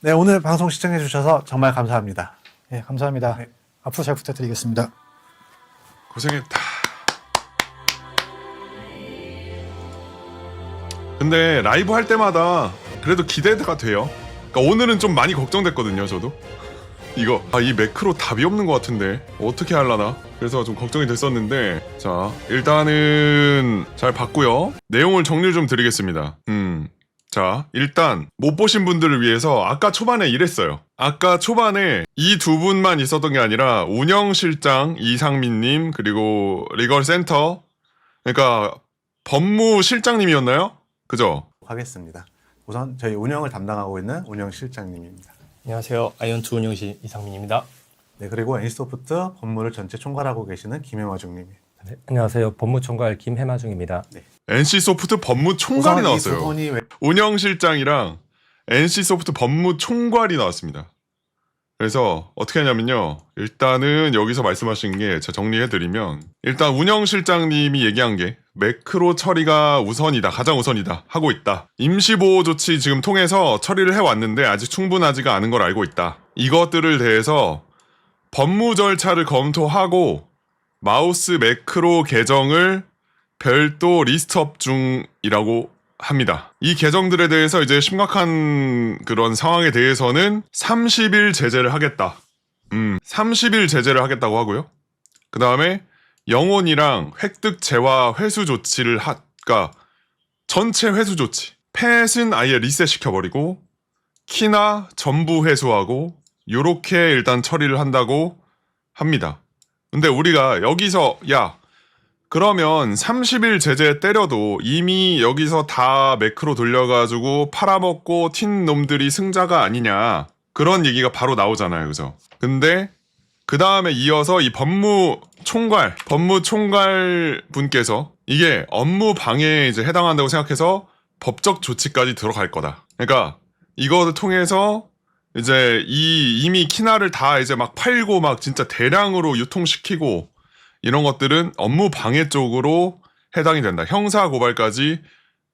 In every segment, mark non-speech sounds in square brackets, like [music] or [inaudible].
네, 오늘 방송 시청해 주셔서 정말 감사합니다. 네, 감사합니다. 네. 앞으로 잘 부탁드리겠습니다. 고생했다. 근데 라이브 할 때마다 그래도 기대가 돼요. 그러니까 오늘은 좀 많이 걱정됐거든요, 저도. 이거 아 이 매크로 답이 없는 것 같은데 어떻게 하려나? 그래서 좀 걱정이 됐었는데 자 일단은 잘 봤고요. 내용을 정리 좀 드리겠습니다. 음. 자, 일단 못 보신 분들을 위해서 아까 초반에 이랬어요. 아까 초반에 이 두 분만 있었던 게 아니라 운영실장 이상민님 그리고 리걸센터 그러니까 법무실장님이었나요? 그죠? 하겠습니다. 우선 저희 운영을 담당하고 있는 운영실장님입니다. 안녕하세요. 아이언투 운영실 이상민입니다. 네, 그리고 NC소프트 법무를 전체 총괄하고 계시는 김혜화 중님이. 네, 안녕하세요. 법무총괄 김해마중입니다. NC소프트 법무총괄이 우선 이두 나왔어요. 분이 왜- 운영실장이랑 NC소프트 법무총괄이 나왔습니다. 그래서 어떻게 하냐면요. 일단은 여기서 말씀하신 게 제가 정리해드리면 일단 운영실장님이 얘기한 게 매크로 처리가 우선이다. 가장 우선이다. 하고 있다. 임시보호 조치 지금 통해서 처리를 해왔는데 아직 충분하지가 않은 걸 알고 있다. 이것들을 대해서 법무 절차를 검토하고 마우스 매크로 계정을 별도 리스트업 중이라고 합니다. 이 계정들에 대해서 이제 심각한 그런 상황에 대해서는 30일 제재를 하겠다. 음, 30일 제재를 하겠다고 하고요. 그 다음에 영혼이랑 획득 재화 회수 조치를 하, 그니까 전체 회수 조치. 펫은 아예 리셋 시켜버리고 키나 전부 회수하고 요렇게 일단 처리를 한다고 합니다. 근데 우리가 여기서 야 그러면 30일 제재 때려도 이미 여기서 다 매크로 돌려가지고 팔아먹고 튄 놈들이 승자가 아니냐. 그런 얘기가 바로 나오잖아요. 그죠? 근데 그 다음에 이어서 이 법무 총괄, 법무 총괄 분께서 이게 업무 방해에 이제 해당한다고 생각해서 법적 조치까지 들어갈 거다. 그러니까 이거를 통해서 이제 이 이미 키나를 다 이제 막 팔고 막 진짜 대량으로 유통시키고 이런 것들은 업무 방해 쪽으로 해당이 된다. 형사 고발까지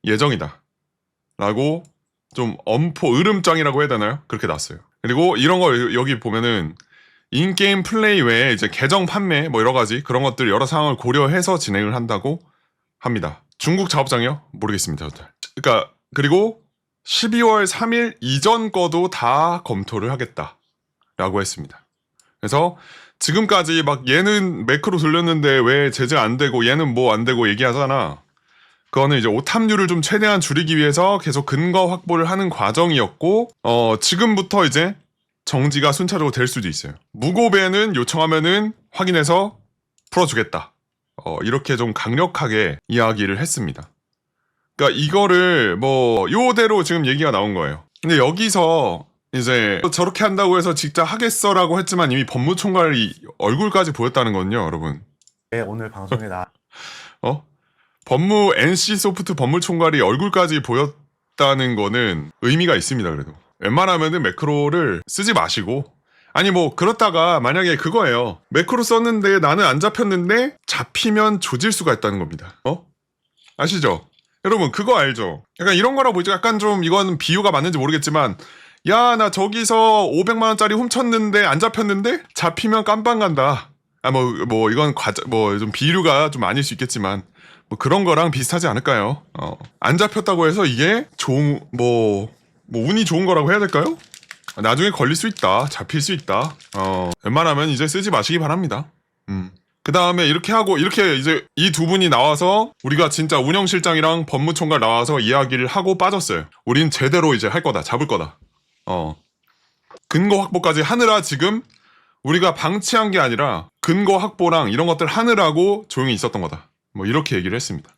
예정이다. 라고 좀 엄포 으름장이라고 해야 되나요? 그렇게 났어요. 그리고 이런 거 여기 보면은 인게임 플레이 외에 이제 계정 판매 뭐 여러 가지 그런 것들 여러 상황을 고려해서 진행을 한다고 합니다. 중국 작업장이요? 모르겠습니다. 그러니까 그리고 12월 3일 이전 거도 다 검토를 하겠다라고 했습니다. 그래서 지금까지 막 얘는 매크로 돌렸는데 왜 제재 안 되고 얘는 뭐 안 되고 얘기하잖아. 그거는 이제 오탐률을 좀 최대한 줄이기 위해서 계속 근거 확보를 하는 과정이었고, 어, 지금부터 이제 정지가 순차적으로 될 수도 있어요. 무고배는 요청하면은 확인해서 풀어주겠다. 어, 이렇게 좀 강력하게 이야기를 했습니다. 그러니까 이거를 뭐 요대로 지금 얘기가 나온 거예요. 근데 여기서 이제 저렇게 한다고 해서 직접 하겠어라고 했지만 이미 법무총괄이 얼굴까지 보였다는 건요, 여러분. 네, 오늘 방송에 나 [laughs] 어? 법무 NC 소프트 법무총괄이 얼굴까지 보였다는 거는 의미가 있습니다, 그래도. 웬만하면은 매크로를 쓰지 마시고 아니 뭐 그렇다가 만약에 그거예요. 매크로 썼는데 나는 안 잡혔는데 잡히면 조질 수가 있다는 겁니다. 어? 아시죠? 여러분 그거 알죠? 약간 이런 거라 보이죠? 약간 좀 이건 비유가 맞는지 모르겠지만 야 나 저기서 500만 원짜리 훔쳤는데 안 잡혔는데 잡히면 깜빵 간다. 아뭐뭐 이건 과자 뭐 좀 비유가 좀 아닐 수 있겠지만 뭐 그런 거랑 비슷하지 않을까요? 어. 안 잡혔다고 해서 이게 좋은 뭐, 뭐 운이 좋은 거라고 해야 될까요? 나중에 걸릴 수 있다. 잡힐 수 있다. 어. 웬만하면 이제 쓰지 마시기 바랍니다. 음. 그 다음에 이렇게 하고 이렇게 이제 이 두 분이 나와서 우리가 진짜 운영실장이랑 법무총괄 나와서 이야기를 하고 빠졌어요. 우린 제대로 이제 할 거다. 잡을 거다. 어. 근거 확보까지 하느라 지금 우리가 방치한 게 아니라 근거 확보랑 이런 것들 하느라고 조용히 있었던 거다. 뭐 이렇게 얘기를 했습니다.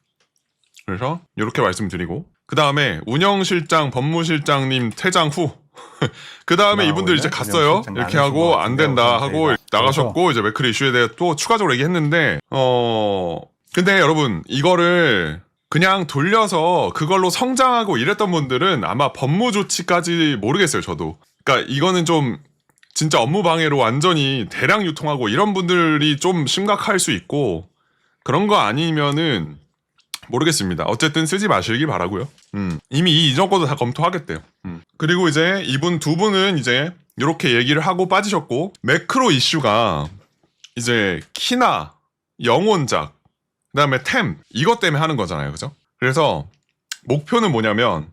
그래서 이렇게 말씀드리고 그 다음에 운영실장, 법무실장님 퇴장 후. [laughs] 그 다음에 이분들 이제 갔어요. 이렇게 하고 것안 된다 하고. 나가셨고 이제 매크리 이슈에 대해 또 추가적으로 얘기했는데 어 근데 여러분 이거를 그냥 돌려서 그걸로 성장하고 이랬던 분들은 아마 법무 조치까지 모르겠어요 저도. 그러니까 이거는 좀 진짜 업무 방해로 완전히 대량 유통하고 이런 분들이 좀 심각할 수 있고 그런 거 아니면은 모르겠습니다. 어쨌든 쓰지 마시기 바라고요. 음, 이미 이 이전 것도 다 검토하겠대요. 음. 그리고 이제 이분 두 분은 이제 이렇게 얘기를 하고 빠지셨고 매크로 이슈가 이제 키나 영혼작 그다음에 템 이것 때문에 하는 거잖아요. 그죠? 그래서 목표는 뭐냐면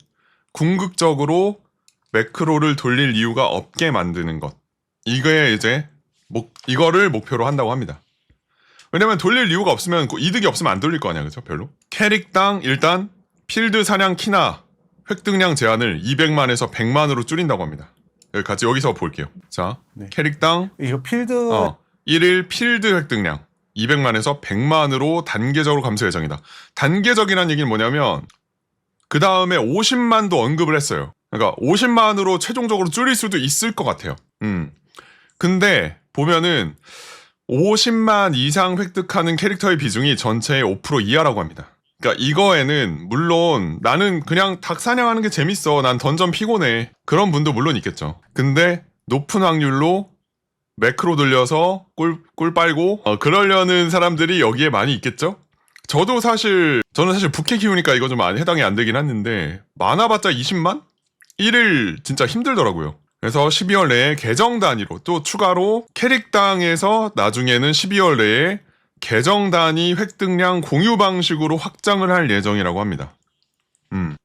궁극적으로 매크로를 돌릴 이유가 없게 만드는 것. 이거에 이제 목 이거를 목표로 한다고 합니다. 왜냐면 돌릴 이유가 없으면 그 이득이 없으면 안 돌릴 거 아니야, 그죠? 별로. 캐릭당 일단 필드 사냥 키나 획득량 제한을 200만에서 100만으로 줄인다고 합니다. 여기까지 여기서 볼게요. 자, 네. 캐릭당 이거 필드 어, 1일 필드 획득량 200만에서 100만으로 단계적으로 감소 예정이다. 단계적이라는 얘기는 뭐냐면 그 다음에 50만도 언급을 했어요. 그러니까 50만으로 최종적으로 줄일 수도 있을 것 같아요. 음. 근데 보면은 50만 이상 획득하는 캐릭터의 비중이 전체의 5% 이하라고 합니다. 그러니까 이거에는 물론 나는 그냥 닭 사냥하는 게 재밌어. 난 던전 피곤해. 그런 분도 물론 있겠죠. 근데 높은 확률로 매크로 돌려서 꿀, 꿀 빨고 어, 그러려는 사람들이 여기에 많이 있겠죠? 저도 사실 저는 사실 부캐 키우니까 이거 좀 해당이 안 되긴 했는데 많아봤자 20만? 1일 진짜 힘들더라고요. 그래서 12월 내에 계정 단위로 또 추가로 캐릭당에서 나중에는 12월 내에 계정 단위 획득량 공유 방식으로 확장을 할 예정이라고 합니다. 음.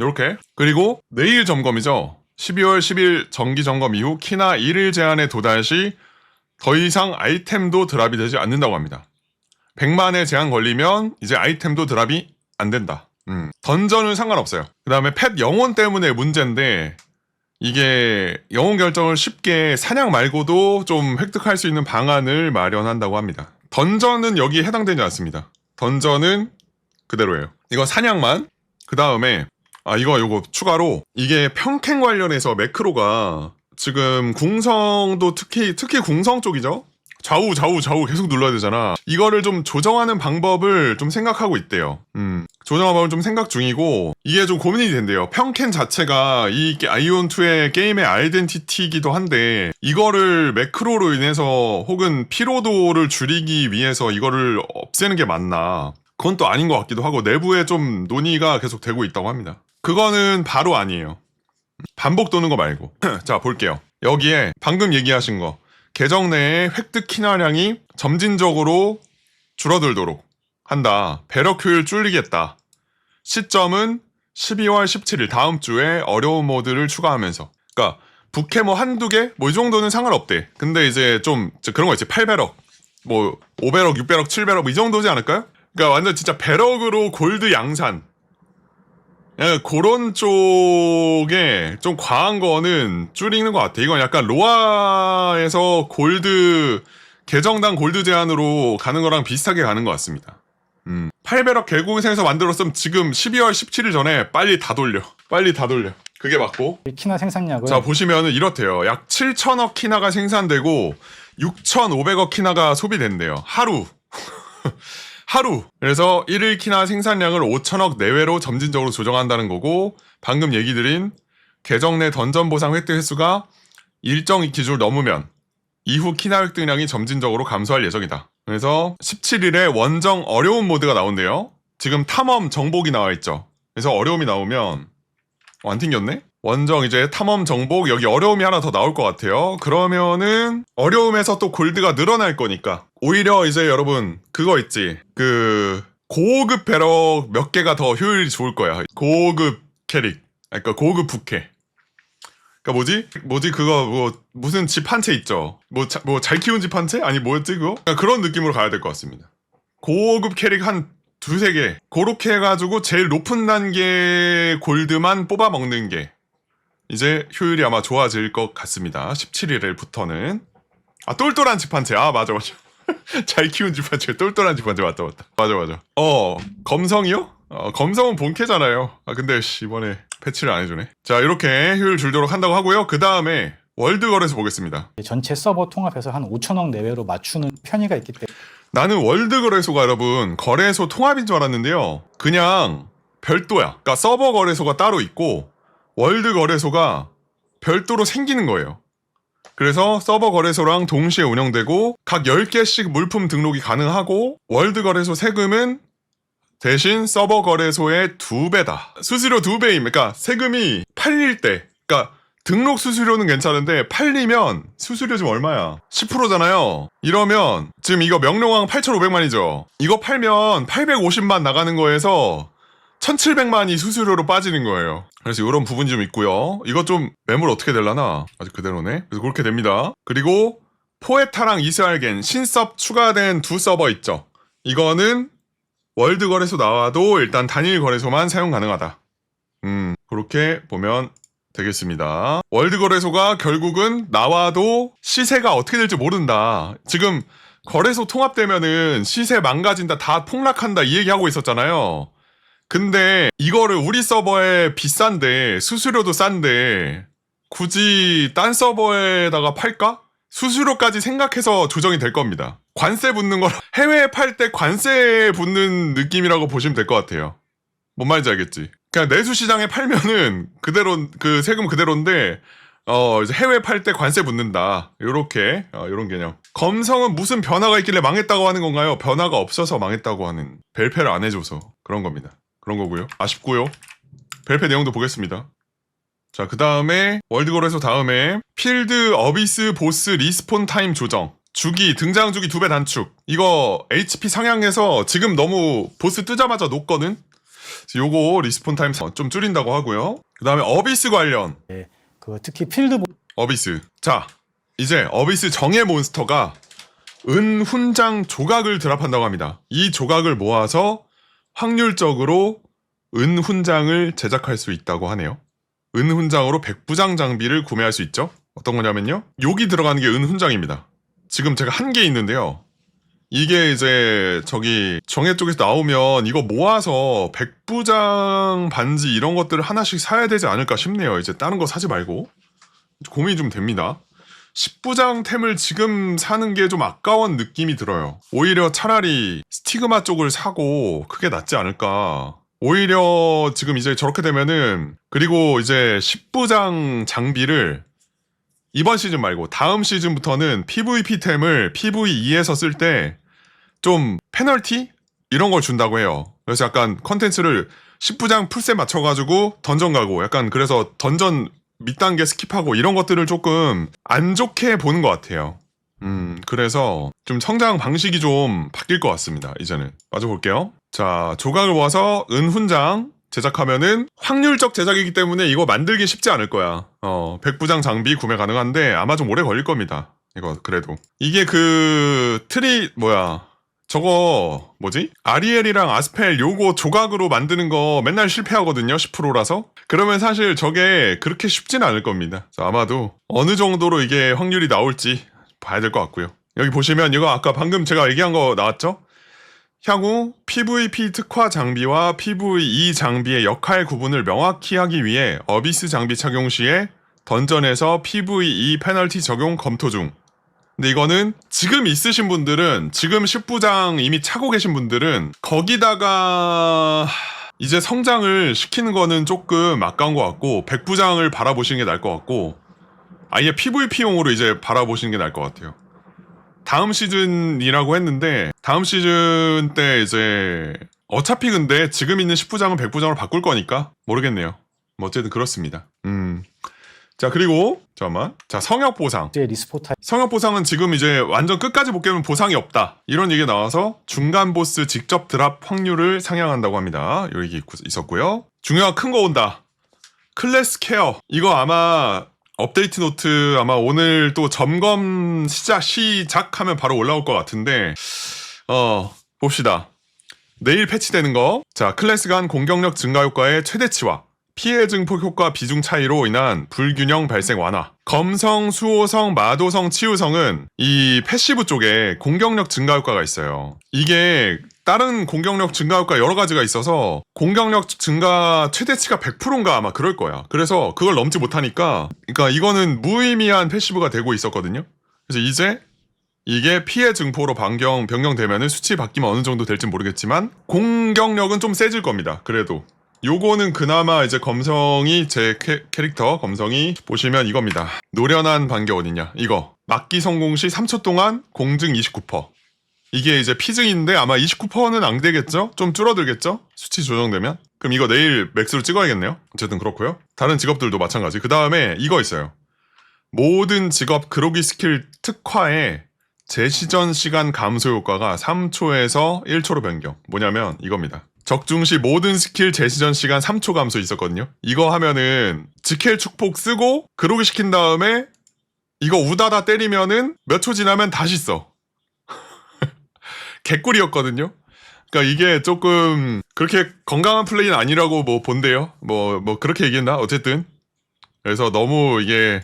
요렇게. 그리고 내일 점검이죠. 12월 10일 정기 점검 이후 키나 1일 제한에 도달 시 더 이상 아이템도 드랍이 되지 않는다고 합니다. 100만의 제한 걸리면 이제 아이템도 드랍이 안 된다. 음. 던전은 상관없어요. 그 다음에 펫 영혼 때문에 문제인데 이게 영혼 결정을 쉽게 사냥 말고도 좀 획득할 수 있는 방안을 마련한다고 합니다. 던전은 여기에 해당되지 않습니다. 던전은 그대로예요. 이건 사냥만. 그 다음에 아 이거 요거 추가로 이게 평캔 관련해서 매크로가 지금 궁성도 특히 특히 궁성 쪽이죠. 좌우 좌우 좌우 계속 눌러야 되잖아. 이거를 좀 조정하는 방법을 좀 생각하고 있대요. 음. 조정 방법을 좀 생각 중이고 이게 좀 고민이 된대요. 평캔 자체가 이 아이온 2의 게임의 아이덴티티이기도 한데 이거를 매크로로 인해서 혹은 피로도를 줄이기 위해서 이거를 없애는 게 맞나? 그건 또 아닌 것 같기도 하고 내부에 좀 논의가 계속 되고 있다고 합니다. 그거는 바로 아니에요. 반복 도는 거 말고. [clears throat] 자, 볼게요. 여기에 방금 얘기하신 거. 계정 내에 획득 키나량이 점진적으로 줄어들도록 한다. 배럭 효율 줄이겠다. 시점은 12월 17일 다음 주에 어려운 모드를 추가하면서. 그러니까 부캐 뭐 한두 개? 뭐 이 정도는 상관없대. 근데 이제 좀저 그런 거 있지. 8배럭. 뭐 5배럭, 6배럭, 7배럭 뭐 이 정도지 않을까요? 그러니까 완전 진짜 배럭으로 골드 양산. 예, 그런 쪽에 좀 과한 거는 줄이는 것 같아. 이건 약간 로아에서 골드 계정당 골드 제한으로 가는 거랑 비슷하게 가는 것 같습니다. 음. 8배럭 개고생에서 만들었으면 지금 12월 17일 전에 빨리 다 돌려. 빨리 다 돌려. 그게 맞고. 이 키나 생산량은 자, 보시면은 이렇대요. 약 7천억 키나가 생산되고 6,500억 키나가 소비된대요. 하루. [laughs] 하루. 그래서 1일 키나 생산량을 5천억 내외로 점진적으로 조정한다는 거고 방금 얘기 드린 계정 내 던전 보상 획득 횟수가 일정 기준을 넘으면 이후 키나 획득량이 점진적으로 감소할 예정이다. 그래서 17일에 원정 어려운 모드가 나온대요. 지금 탐험 정복이 나와 있죠. 그래서 어려움이 나오면 어, 안 튕겼네? 원정 이제 탐험 정복 여기 어려움이 하나 더 나올 것 같아요. 그러면은 어려움에서 또 골드가 늘어날 거니까 오히려 이제 여러분 그거 있지 그 고급 배럭 몇 개가 더 효율이 좋을 거야. 고급 캐릭, 그러니까 고급 부캐. 그러니까 뭐지? 뭐지 그거 뭐 무슨 집 한 채 있죠? 뭐 뭐잘 키운 집 한 채? 아니 뭐였지 그거? 그런 느낌으로 가야 될 것 같습니다. 고급 캐릭 한 두세 개 그렇게 해가지고 제일 높은 단계 골드만 뽑아 먹는 게 이제 효율이 아마 좋아질 것 같습니다. 17일부터는 아 똘똘한 집 한 채. 아 맞아 맞아. [laughs] 잘 키운 집한 채. 똘똘한 집한채 맞다 맞다. 맞아 맞아. 어 검성이요? 어, 검성은 본캐잖아요. 아 근데 씨, 이번에 패치를 안 해주네. 자 이렇게 효율 줄도록 한다고 하고요. 그 다음에 월드 거래소 보겠습니다. 전체 서버 통합해서 한 5천억 내외로 맞추는 편의가 있기 때문에 나는 월드 거래소가 여러분 거래소 통합인 줄 알았는데요. 그냥 별도야. 그러니까 서버 거래소가 따로 있고 월드 거래소가 별도로 생기는 거예요. 그래서 서버 거래소랑 동시에 운영되고 각 10개씩 물품 등록이 가능하고 월드 거래소 세금은 대신 서버 거래소의 두 배다. 수수료 두 배임. 그러니까 세금이 팔릴 때, 그러니까 등록 수수료는 괜찮은데 팔리면 수수료 지금 얼마야? 10%잖아요. 이러면 지금 이거 명령왕 8,500만이죠. 이거 팔면 850만 나가는 거에서 1,700만이 수수료로 빠지는 거예요. 그래서 이런 부분이 좀 있고요. 이거 좀 매물 어떻게 될라나? 아직 그대로네. 그래서 그렇게 됩니다. 그리고 포에타랑 이스라엘겐 신섭 추가된 두 서버 있죠. 이거는 월드 거래소 나와도 일단 단일 거래소만 사용 가능하다. 음, 그렇게 보면 되겠습니다. 월드 거래소가 결국은 나와도 시세가 어떻게 될지 모른다. 지금 거래소 통합되면은 시세 망가진다, 다 폭락한다 이 얘기하고 있었잖아요. 근데 이거를 우리 서버에 비싼데 수수료도 싼데 굳이 딴 서버에다가 팔까? 수수료까지 생각해서 조정이 될 겁니다. 관세 붙는 거 [laughs] 해외에 팔 때 관세 붙는 느낌이라고 보시면 될 것 같아요. 뭔 말인지 알겠지? 그냥 내수 시장에 팔면은 그대로 그 세금 그대로인데 어 이제 해외 팔 때 관세 붙는다. 요렇게 어, 요런 개념. 검성은 무슨 변화가 있길래 망했다고 하는 건가요? 변화가 없어서 망했다고 하는 벨페를 안 해줘서 그런 겁니다. 그런 거고요. 아쉽고요. 벨페 내용도 보겠습니다. 자, 그 다음에 월드거래소 다음에 필드 어비스 보스 리스폰 타임 조정. 주기 등장 주기 두 배 단축. 이거 HP 상향해서 지금 너무 보스 뜨자마자. 그래서 요거 리스폰 타임 좀 줄인다고 하고요. 그 다음에 어비스 관련 그 특히 필드 어비스. 자, 이제 어비스 정예 몬스터가 은훈장 조각을 드랍한다고 합니다. 이 조각을 모아서 확률적으로 은훈장을 제작할 수 있다고 하네요. 은훈장으로 백부장 장비를 구매할 수 있죠. 어떤 거냐면요. 여기 들어가는 게 은훈장입니다. 지금 제가 한 개 있는데요. 이게 이제 저기 정예 쪽에서 나오면 이거 모아서 백부장 반지 이런 것들을 하나씩 사야 되지 않을까 싶네요. 이제 다른 거 사지 말고 고민이 좀 됩니다. 10부장 템을 지금 사는 게 좀 아까운 느낌이 들어요. 오히려 차라리 스티그마 쪽을 사고 그게 낫지 않을까. 오히려 지금 이제 저렇게 되면은 그리고 이제 10부장 장비를 이번 시즌 말고 다음 시즌부터는 PVP템을 PVE에서 쓸 때 좀 페널티 이런 걸 준다고 해요. 그래서 약간 컨텐츠를 10부장 풀셋 맞춰가지고 던전 가고 약간 그래서 던전 밑단계 스킵하고 이런 것들을 조금 안 좋게 보는 것 같아요. 음, 그래서 좀 성장 방식이 좀 바뀔 것 같습니다. 이제는. 맞아볼게요. 자, 조각을 모아서 은훈장 제작하면은 확률적 제작이기 때문에 이거 만들기 쉽지 않을 거야. 어, 백부장 장비 구매 가능한데 아마 좀 오래 걸릴 겁니다. 이거 그래도. 이게 그 트리 뭐야? 저거 뭐지? 아리엘이랑 아스펠 요거 조각으로 만드는 거 맨날 실패하거든요. 10%라서. 그러면 사실 저게 그렇게 쉽진 않을 겁니다. 아마도 어느 정도로 이게 확률이 나올지 봐야 될 것 같고요. 여기 보시면 이거 아까 방금 제가 얘기한 거 나왔죠? 향후 PVP 특화 장비와 PVE 장비의 역할 구분을 명확히 하기 위해 어비스 장비 착용 시에 던전에서 PVE 페널티 적용 검토 중. 근데 이거는 지금 있으신 분들은 지금 10부장 이미 차고 계신 분들은 거기다가 이제 성장을 시키는 거는 조금 아까운 것 같고 100부장을 바라보시는 게 나을 것 같고 아예 PVP용으로 이제 바라보시는 게 나을 것 같아요. 다음 시즌이라고 했는데 다음 시즌 때 이제 어차피 근데 지금 있는 10부장은 100부장으로 바꿀 거니까 모르겠네요. 뭐 어쨌든 그렇습니다. 음. 자 그리고 잠깐만. 자 성역 보상. 제 리스포타 성역 보상은 지금 이제 완전 끝까지 못 깨면 보상이 없다. 이런 얘기 가 나와서 중간 보스 직접 드랍 확률을 상향한다고 합니다. 여기 있- 있었고요. 중요한 큰 거 온다. 클래스 케어. 이거 아마 업데이트 노트 아마 오늘 또 점검 시작 시작하면 바로 올라올 것 같은데 어 봅시다. 내일 패치되는 거. 자, 클래스 간 공격력 증가 효과의 최대치와 피해 증폭 효과 비중 차이로 인한 불균형 발생 완화. 검성, 수호성, 마도성, 치유성은 이 패시브 쪽에 공격력 증가 효과가 있어요. 이게 다른 공격력 증가 효과 여러 가지가 있어서 공격력 증가 최대치가 100%인가 아마 그럴 거야. 그래서 그걸 넘지 못하니까 그러니까 이거는 무의미한 패시브가 되고 있었거든요. 그래서 이제 이게 피해 증포로 변경, 변경되면은 수치 바뀌면 어느 정도 될지 모르겠지만 공격력은 좀 세질 겁니다. 그래도 요거는 그나마 이제 검성이 제 캐, 캐릭터 검성이 보시면 이겁니다. 노련한 반개 어딨냐? 이거 막기 성공 시 3초 동안 공증 29%. 이게 이제 피증인데 아마 29%는 안 되겠죠? 좀 줄어들겠죠? 수치 조정되면? 그럼 이거 내일 맥스로 찍어야겠네요. 어쨌든 그렇고요. 다른 직업들도 마찬가지. 그 다음에 이거 있어요. 모든 직업 그로기 스킬 특화에 재시전 시간 감소 효과가 3초에서 1초로 변경. 뭐냐면 이겁니다. 적중시 모든 스킬 재시전 시간 3초 감소 있었거든요. 이거 하면은 지켈 축복 쓰고 그로기 시킨 다음에 이거 우다다 때리면은 몇 초 지나면 다시 써. [laughs] 개꿀이었거든요. 그러니까 이게 조금 그렇게 건강한 플레이는 아니라고 뭐 본대요. 뭐 뭐 그렇게 얘기했나? 어쨌든 그래서 너무 이게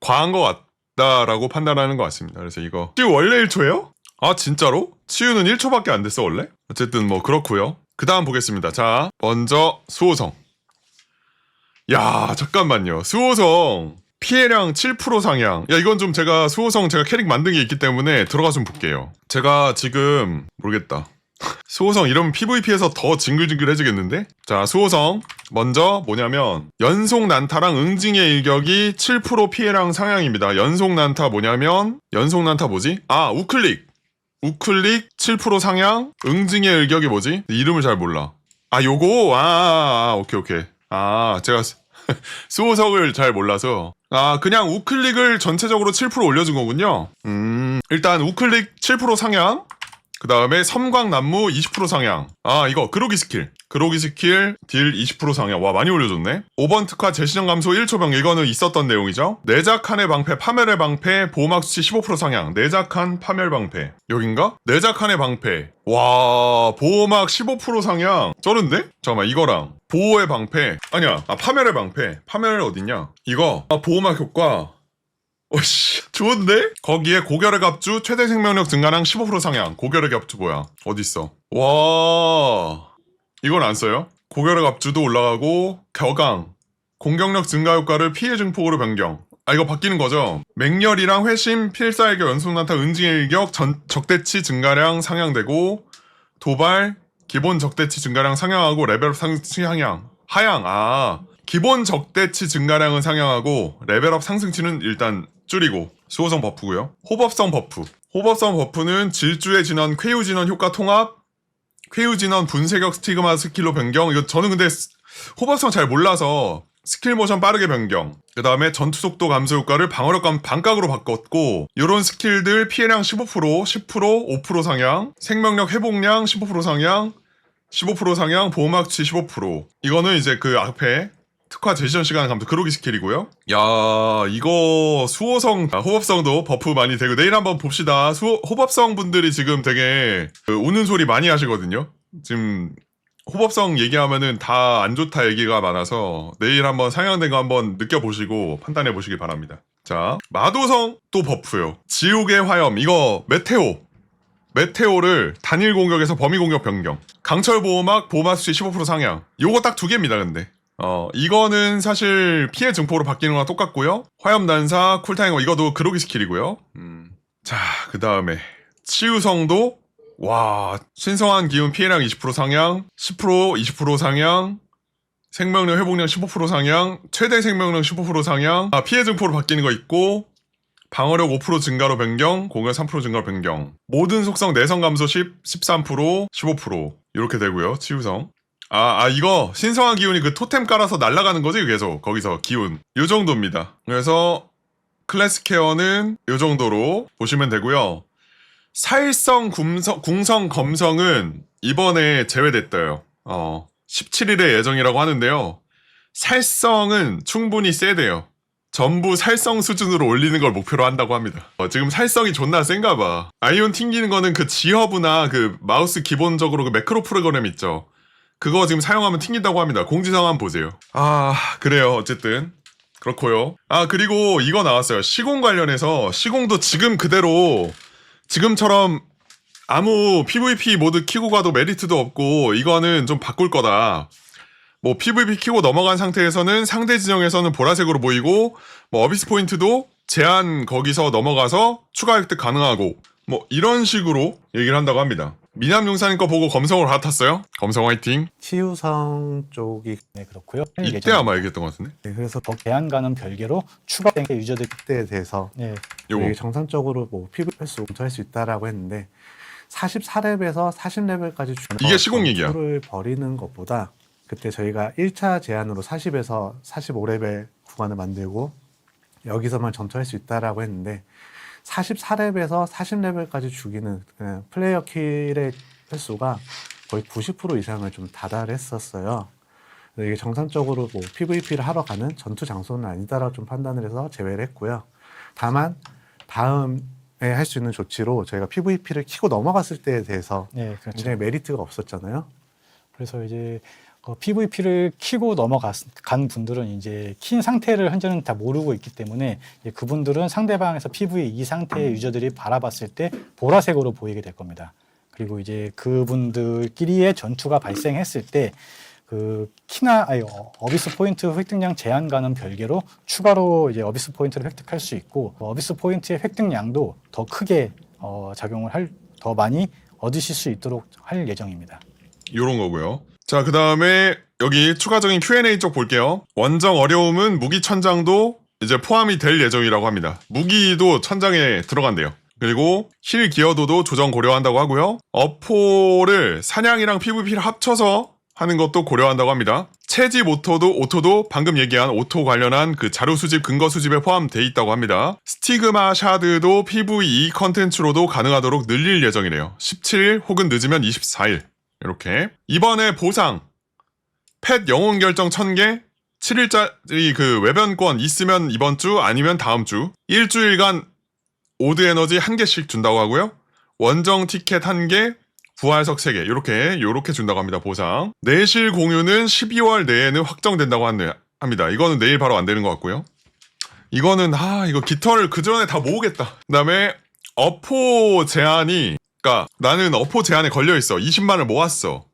과한 것 같다라고 판단하는 것 같습니다. 그래서 이거 원래 1초예요? 아 진짜로? 치유는 1초밖에 안 됐어 원래? 어쨌든 뭐 그렇고요. 그 다음 보겠습니다. 자 먼저 수호성. 야 잠깐만요. 수호성 피해량 7% 상향. 야 이건 좀 제가 수호성 제가 캐릭 만든 게 있기 때문에 들어가 좀 볼게요. 제가 지금 모르겠다. [laughs] 수호성 이러면 PVP에서 더 징글징글해지겠는데? 자, 수호성. 먼저 뭐냐면 연속 난타랑 응징의 일격이 7% 피해량 상향입니다. 연속 난타 뭐냐면 연속 난타 뭐지? 아, 우클릭. 우클릭 7% 상향. 응징의 일격이 뭐지? 이름을 잘 몰라. 아, 요거. 아, 아, 아 오케이 오케이. 아, 제가 수- [laughs] 수호성을 잘 몰라서 아, 그냥 우클릭을 전체적으로 7% 올려준 거군요. 음, 일단 우클릭 7% 상향. 그 다음에 섬광나무 20% 상향. 아, 이거, 그로기 스킬. 그로기 스킬, 딜 20% 상향. 와, 많이 올려줬네. 5번 특화 재시전 감소 1초 병. 이거는 있었던 내용이죠. 내작한의 방패, 파멸의 방패, 보호막 수치 15% 상향. 내작한, 파멸 방패. 여긴가? 내작한의 방패. 와, 보호막 15% 상향. 쩌는데? 잠깐만, 이거랑. 보호의 방패. 아니야, 아, 파멸의 방패. 파멸 어딨냐? 이거. 아, 보호막 효과. 오씨 좋은데? 거기에 고결의 갑주 최대 생명력 증가량 15% 상향. 고결의 갑주 뭐야? 어딨어? 와. 이건 안 써요? 고결의 갑주도 올라가고 격강 공격력 증가 효과를 피해 증폭으로 변경. 아 이거 바뀌는 거죠? 맹렬이랑 회심 필살격 연속 난타 응징의 일격 전, 적대치 증가량 상향되고 도발 기본 적대치 증가량 상향하고 레벨업 상승치 향향. 하향 아. 기본 적대치 증가량은 상향하고 레벨업 상승치는 일단 줄이고 수호성 버프고요. 호법성 버프. 호법성 버프는 질주의 진원, 쾌유 진원 효과 통합, 쾌유 진원 분쇄격 스티그마 스킬로 변경. 이거 저는 근데 스- 호법성 잘 몰라서 스킬 모션 빠르게 변경. 그 다음에 전투 속도 감소 효과를 방어력 감 반각으로 바꿨고, 요런 스킬들 피해량 15%, 10%, 5% 상향, 생명력 회복량 15% 상향, 15% 상향, 보호막치 15%. 이거는 이제 그 앞에 특화 제시전 시간 감소 그로기 스킬이고요. 야 이거 수호성 아, 호법성도 버프 많이 되고 내일 한번 봅시다. 수 호법성 분들이 지금 되게 그 우는 소리 많이 하시거든요. 지금 호법성 얘기하면은 다 안 좋다 얘기가 많아서 내일 한번 상향된 거 한번 느껴보시고 판단해 보시기 바랍니다. 자 마도성 또 버프요. 지옥의 화염 이거 메테오 메테오를 단일 공격에서 범위 공격 변경. 강철 보호막 보호막 수치 15% 상향. 요거 딱 두 개입니다, 근데. 어, 이거는 사실 피해 증폭으로 바뀌는 거랑 똑같고요. 화염 난사, 쿨타이머 이거도 그로기 스킬이고요. 음. 자, 그 다음에 치유성도 와, 신성한 기운 피해량 20% 상향, 10% 20% 상향, 생명력 회복량 15% 상향, 최대 생명력 15% 상향, 아, 피해 증폭으로 바뀌는 거 있고, 방어력 5% 증가로 변경, 공격 3% 증가로 변경. 모든 속성 내성 감소 10, 13%, 15% 이렇게 되고요. 치유성. 아, 아 이거 신성한 기운이 그 토템 깔아서 날아가는 거지 계속 거기서 기운. 요 정도입니다. 그래서 클래스 케어는 요 정도로 보시면 되고요. 사일성 궁성, 궁성 검성은 이번에 제외됐어요. 어, 17일에 예정이라고 하는데요. 살성은 충분히 세대요. 전부 살성 수준으로 올리는 걸 목표로 한다고 합니다. 어, 지금 살성이 존나 센가 봐. 아이온 튕기는 거는 그 지허브나 그 마우스 기본적으로 그 매크로 프로그램 있죠. 그거 지금 사용하면 튕긴다고 합니다. 공지사항 한번 보세요. 아, 그래요. 어쨌든. 그렇고요. 아, 그리고 이거 나왔어요. 시공 관련해서 시공도 지금 그대로 지금처럼 아무 PVP 모드 키고 가도 메리트도 없고 이거는 좀 바꿀 거다. 뭐 PVP 키고 넘어간 상태에서는 상대 진영에서는 보라색으로 보이고 뭐 어비스 포인트도 제한 거기서 넘어가서 추가 획득 가능하고 뭐 이런 식으로 얘기를 한다고 합니다. 미남 용사님 거 보고 검성으로 갈아탔어요. 검성 화이팅. 치유성 쪽이 네, 그렇고요. 이때 아마 얘기했던 것 같은데. 네, 그래서 더 개안과는 별개로 추가된 게 유저들 그때에 대해서 네, 요거 되게 정상적으로 뭐 PVPS 운전할 수 있다라고 했는데 44렙에서 40레벨까지 주는 이게 시공 얘기야. 를 버리는 것보다 그때 저희가 1차 제한으로 40에서 45레벨 구간을 만들고 여기서만 전투할 수 있다라고 했는데 44렙에서 40레벨까지 죽이는 그냥 플레이어 킬의 횟수가 거의 90% 이상을 좀 다달했었어요. 이게 정상적으로 뭐 PVP를 하러 가는 전투 장소는 아니다라고 좀 판단을 해서 제외를 했고요. 다만 다음에 할 수 있는 조치로 저희가 PVP를 키고 넘어갔을 때에 대해서 네, 그렇죠. 굉장히 메리트가 없었잖아요. 그래서 이제 어, PVP를 키고 넘어간 분들은 이제 킨 상태를 현재는 다 모르고 있기 때문에 그분들은 상대방에서 PV 이 상태의 유저들이 바라봤을 때 보라색으로 보이게 될 겁니다. 그리고 이제 그분들끼리의 전투가 발생했을 때 그 키나 아니 어, 어비스 포인트 획득량 제한과는 별개로 추가로 이제 어비스 포인트를 획득할 수 있고 어비스 포인트의 획득량도 더 크게 어, 작용을 할 더 많이 얻으실 수 있도록 할 예정입니다. 요런 거고요. 자, 그 다음에 여기 추가적인 Q&A 쪽 볼게요. 원정 어려움은 무기 천장도 이제 포함이 될 예정이라고 합니다. 무기도 천장에 들어간대요. 그리고 힐 기여도도 조정 고려한다고 하고요. 어포를 사냥이랑 PVP를 합쳐서 하는 것도 고려한다고 합니다. 채집 오토도 오토도 방금 얘기한 오토 관련한 그 자료 수집 근거 수집에 포함돼 있다고 합니다. 스티그마 샤드도 PVE 컨텐츠로도 가능하도록 늘릴 예정이래요. 17일 혹은 늦으면 24일. 이렇게 이번에 보상 펫 영웅 결정 1000개 7일짜리 그 외변권 있으면 이번 주 아니면 다음 주 일주일간 오드 에너지 한 개씩 준다고 하고요. 원정 티켓 한 개, 부활석 3개 이렇게 요렇게 준다고 합니다. 보상. 내실 공유는 12월 내에는 확정된다고 합니다. 이거는 내일 바로 안 되는 것 같고요. 이거는 아 이거 깃털을 그 전에 다 모으겠다. 그다음에 어포 제한이 그러니까 나는 어포 제한에 걸려 있어. 20만을 모았어.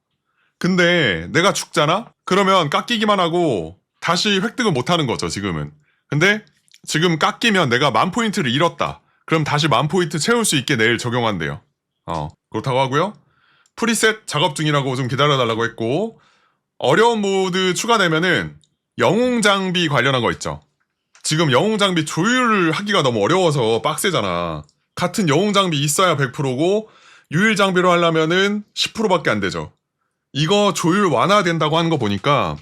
근데 내가 죽잖아? 그러면 깎이기만 하고 다시 획득을 못 하는 거죠, 지금은. 근데 지금 깎이면 내가 만 포인트를 잃었다. 그럼 다시 만 포인트 채울 수 있게 내일 적용한대요. 어, 그렇다고 하고요. 프리셋 작업 중이라고 좀 기다려달라고 했고, 어려운 모드 추가되면은 영웅 장비 관련한 거 있죠. 지금 영웅 장비 조율을 하기가 너무 어려워서 빡세잖아. 같은 영웅 장비 있어야 100%고, 유일 장비로 하려면은 10%밖에 안 되죠. 이거 조율 완화된다고 하는 거 보니까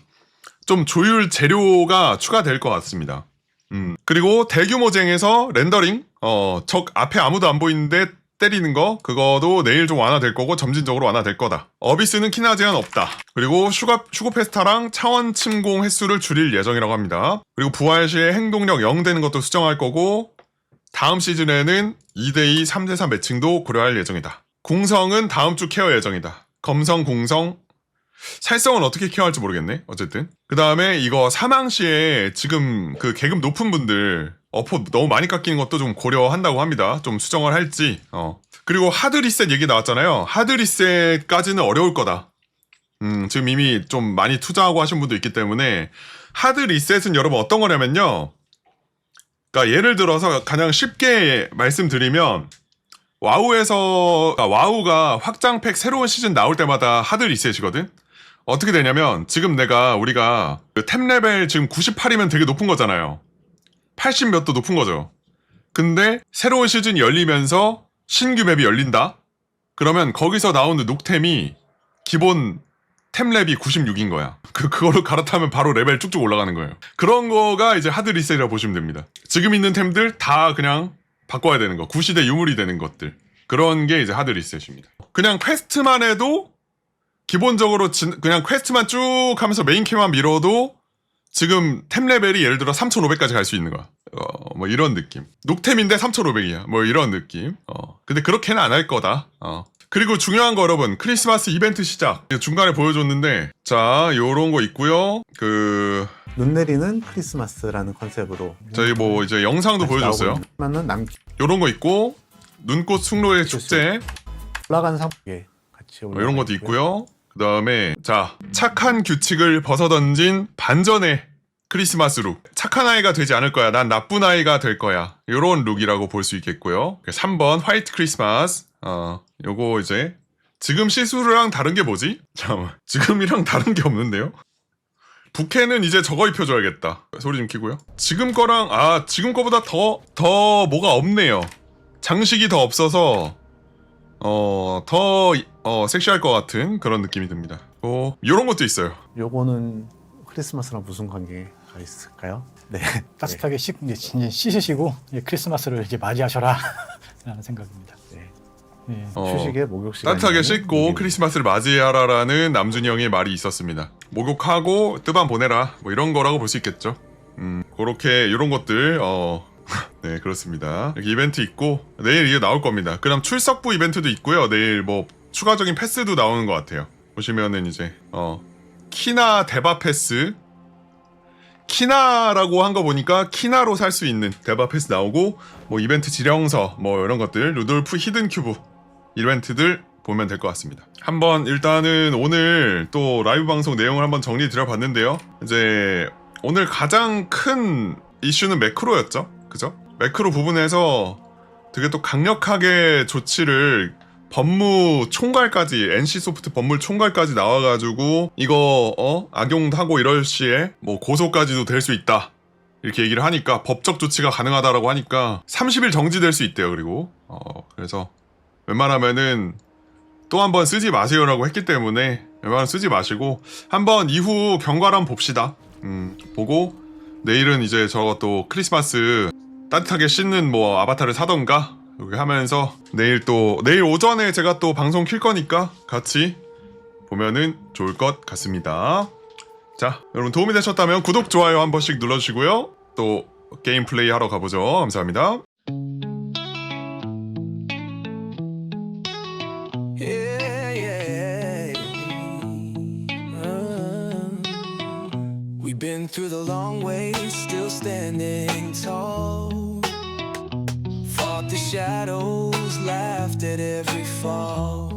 좀 조율 재료가 추가될 것 같습니다. 음. 그리고 대규모 쟁에서 렌더링, 어, 적 앞에 아무도 안 보이는데 때리는 거, 그거도 내일 좀 완화될 거고 점진적으로 완화될 거다. 어비스는 키나 제한 없다. 그리고 슈가, 슈고페스타랑 차원 침공 횟수를 줄일 예정이라고 합니다. 그리고 부활 시에 행동력 0 되는 것도 수정할 거고, 다음 시즌에는 2대2, 3대3 매칭도 고려할 예정이다. 궁성은 다음 주 케어 예정이다. 검성, 공성, 살성은 어떻게 케어할지 모르겠네. 어쨌든. 그 다음에 이거 사망 시에 지금 그 계급 높은 분들 어포 너무 많이 깎이는 것도 좀 고려한다고 합니다. 좀 수정을 할지. 어. 그리고 하드 리셋 얘기 나왔잖아요. 하드 리셋까지는 어려울 거다. 음, 지금 이미 좀 많이 투자하고 하신 분도 있기 때문에 하드 리셋은 여러분 어떤 거냐면요. 그러니까 예를 들어서 가장 쉽게 말씀드리면 와우에서 그러니까 와우가 확장팩 새로운 시즌 나올 때마다 하드 리셋이거든. 어떻게 되냐면 지금 내가 우리가 그템 레벨 지금 98이면 되게 높은 거잖아요. 80 몇도 높은 거죠. 근데 새로운 시즌이 열리면서 신규 맵이 열린다. 그러면 거기서 나오는 녹템이 기본 템랩이 96인 거야. 그 그거를 갈아타면 바로 레벨 쭉쭉 올라가는 거예요. 그런 거가 이제 하드 리셋이라고 보시면 됩니다. 지금 있는 템들 다 그냥 바꿔야 되는 거. 구시대 유물이 되는 것들. 그런 게 이제 하드 리셋입니다. 그냥 퀘스트만 해도 기본적으로 진- 그냥 퀘스트만 쭉 하면서 메인 캐만 밀어도 지금 템 레벨이 예를 들어 3,500까지 갈 수 있는 거야. 어, 뭐 이런 느낌. 녹템인데 3,500이야. 뭐 이런 느낌. 어. 근데 그렇게는 안 할 거다. 어. 그리고 중요한 거 여러분. 크리스마스 이벤트 시작. 중간에 보여줬는데 자, 요런 거 있고요. 그 눈 내리는 크리스마스라는 컨셉으로 저희 뭐 이제 영상도 보여줬어요. 그러면은 남 요런 거 있고 눈꽃 숭로의 축제 올라가는 상품에 같이 뭐 올라가 이런 것도 있고요. 그 다음에 자 착한 규칙을 벗어던진 반전의 크리스마스 룩. 착한 아이가 되지 않을 거야. 난 나쁜 아이가 될 거야. 요런 룩이라고 볼 수 있겠고요. 3번 화이트 크리스마스. 어 요거 이제 지금 시술이랑 다른 게 뭐지? 잠깐만 지금이랑 다른 게 없는데요? 부캐는 이제 저거 입혀줘야겠다. 소리 좀 키고요. 지금 거랑 아 지금 거보다 더더 뭐가 없네요. 장식이 더 없어서 어, 더 어, 섹시할 것 같은 그런 느낌이 듭니다. 어, 이런 것도 있어요. 요거는 크리스마스랑 무슨 관계가 있을까요? 네. [laughs] 따뜻하게 씻, 이제 이제 씻으시고 이제 크리스마스를 이제 맞이하셔라 [laughs] 라는 생각입니다. 네. 네. 어, 휴식에 목욕 시간 따뜻하게 씻고 크리스마스를 맞이하라라는 남준이 형의 말이 있었습니다. 목욕하고 뜨밤 보내라 뭐 이런 거라고 볼 수 있겠죠. 음 그렇게 이런 것들 어. [laughs] 네 그렇습니다. 이렇게 이벤트 있고 내일 이게 나올 겁니다. 그다음 출석부 이벤트도 있고요. 내일 뭐 추가적인 패스도 나오는 것 같아요. 보시면은 이제 어 키나 대바 패스 키나라고 한 거 보니까 키나로 살 수 있는 대바 패스 나오고 뭐 이벤트 지령서 뭐 이런 것들 루돌프 히든 큐브 이벤트들 보면 될 것 같습니다. 한번 일단은 오늘 또 라이브 방송 내용을 한번 정리 드려봤는데요. 이제 오늘 가장 큰 이슈는 매크로였죠. 그죠? 매크로 부분에서 되게 또 강력하게 조치를 법무 총괄까지 NC 소프트 법무 총괄까지 나와가지고 이거 어 악용하고 이럴 시에 뭐 고소까지도 될 수 있다 이렇게 얘기를 하니까 법적 조치가 가능하다라고 하니까 30일 정지될 수 있대요 그리고 어 그래서 웬만하면은 또 한 번 쓰지 마세요라고 했기 때문에 웬만하면 쓰지 마시고 한번 이후 경과를 봅시다 음 보고 내일은 이제 저것도 크리스마스 따뜻하게 씻는 뭐 아바타를 사던가 이렇게 하면서 내일 또 내일 오전에 제가 또 방송 킬 거니까 같이 보면은 좋을 것 같습니다. 자, 여러분 도움이 되셨다면 구독, 좋아요 한 번씩 눌러주시고요. 또 게임 플레이 하러 가보죠. 감사합니다. Through the long way, still standing tall. Fought the shadows, laughed at every fall.